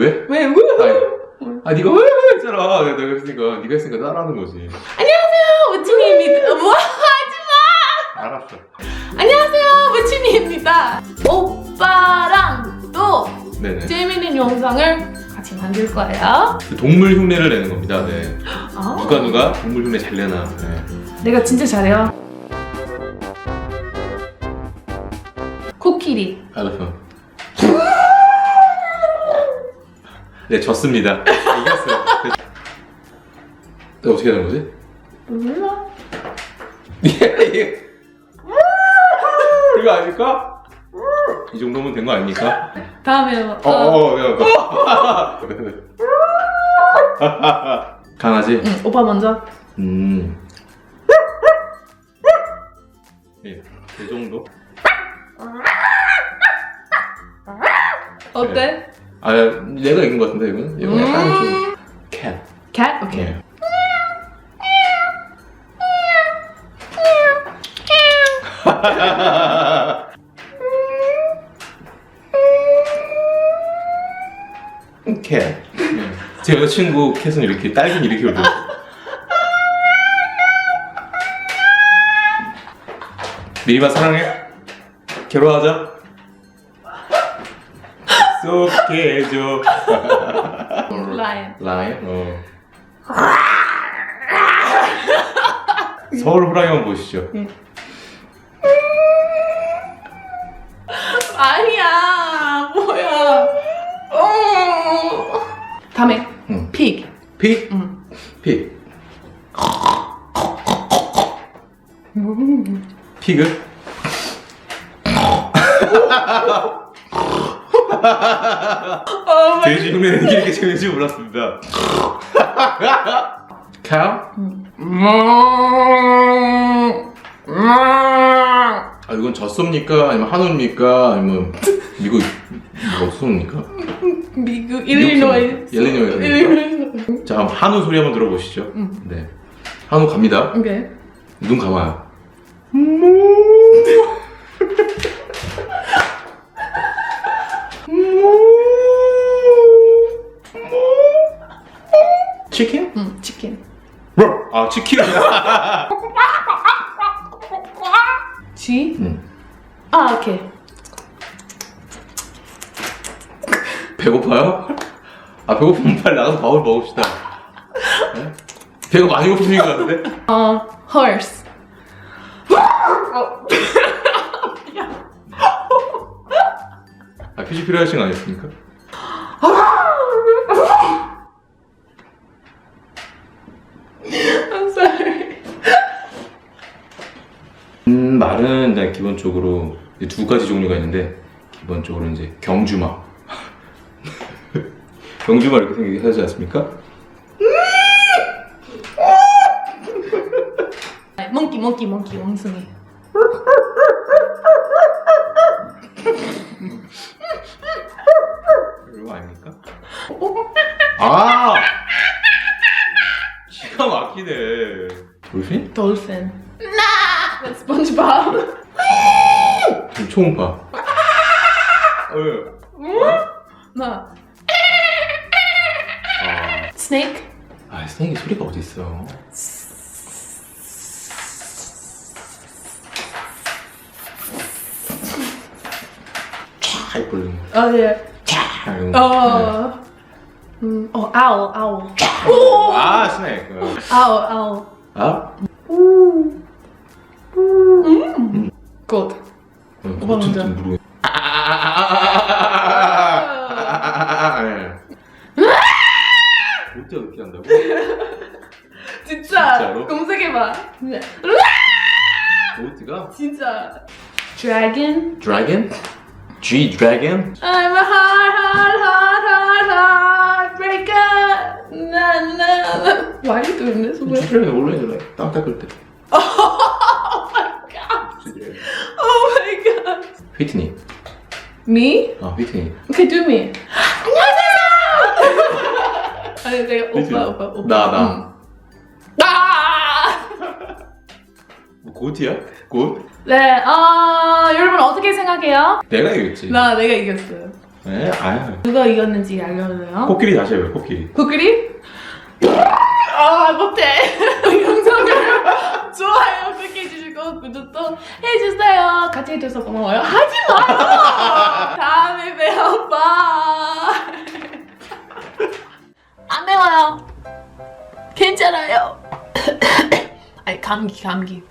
왜? 왜? 왜? 아니, 아 네가 왜? 왜 했잖아. 내가 했으니까 네가 했으니까 따라하는 거지. 안녕하세요, 무치니입니다. 뭐? 알았어. 안녕하세요, 무치니입니다. 오빠랑 또 네네. 재밌는 영상을 같이 만들 거예요. 그 동물 흉내를 내는 겁니다. 네. 아, 누가 누가 동물 흉내 잘 내나. 네. 내가 진짜 잘해요. 코끼리. 알았어. 네, 졌습니다. 이겼어요. 네, 어떻게 하는 거지? 몰라. 이게 이거 아닐까? 이 정도면 된 거 아닙니까? 다음에 어, 어, 야, 너. 강아지? 응, 오빠 먼저. 음. 예, 그 정도? 어때? 아, 내가 이긴 것 같은데, 이건? 이건 약간 좀. 캣. cat? 오케이. 예. 캣. 예. 제 여자친구 캣은 이렇게 딸기는 이렇게 울고 미리마 사랑해 결혼하자 약속해줘 라이언. 라인? 어. 서울 호랑이 한번 보시죠. 아니야, 뭐야. 어. 다음에 응. pig. 피? 응. 피. 피그? 어, 돼지 흉내내는 게 이렇게 재밌는지 몰랐습니다. 카우? 아 이건 젖소입니까? 아니면 한우입니까? 아니면 미국 뭐 소입니까? 미국 일리노이. 일리노이. 일리노이. 자, 그럼 한우 소리 한번 들어보시죠. 응. 네. 한우 갑니다. 오케이. 눈 감아요. 치킨? 응, 치킨. 아, 치킨이야. G. 응. 아, 오케이. 배고파요? 아, 배고프면 빨리 나가서 밥을 먹읍시다. 네? 배가 많이 고프신 것 같은데? 어, horse. 아, 휴식 필요하신 거 아니었습니까? 음, 말은 이제 기본적으로 두 가지 종류가 있는데 기본적으로 이제 경주마 경주마 이렇게 생기게 하지 않습니까? 몽키, 몽키, 몽키, 원숭이. 이거 아닙니까? 아 기가 막히네 돌핀? SpongeBob. 좀 초음파 어, 나. 아, Snake. 아 스네이 소리가 어디 있어 촤 이렇게 부르는 거 어, 예. 촤 이런 거 어. 음, 어, owl, owl. 오! 아 어. owl, owl. 아? 어, 오빠 먼저. 진짜 모르겠 어떻게 그렇게 한다고? 진짜. 진짜로? 검색해봐. 보트가? 진짜. Dragon. 드래곤? G 드래곤? I'm a heart, heart, heart, heart, heartbreaker. Na, na, na. Doing this? with- 드래곤 원래 그래 딱 닦을 때 휘트니 Me? 아 휘트니 Okay, do me. 안녕하세요. 아니 내가 오빠 오빠 오빠. 나, 나. 응. 아! 뭐 고트야? 곧? 네, 어, 여러분 어떻게 생각해요? 내가 이겼지 나 내가 이겼어요. 네, 아유. 누가 이겼는지 알려줘요. 코끼리 다시 해봐요, 코끼리. 코끼리? 아 못해. 좋아요 그렇게 해주시고 구독도 해주세요. 같이 해줘서 고마워요. 하지 마요. 다음에 봬요. 바이. 안 매워요. 괜찮아요. 아니 감기 감기.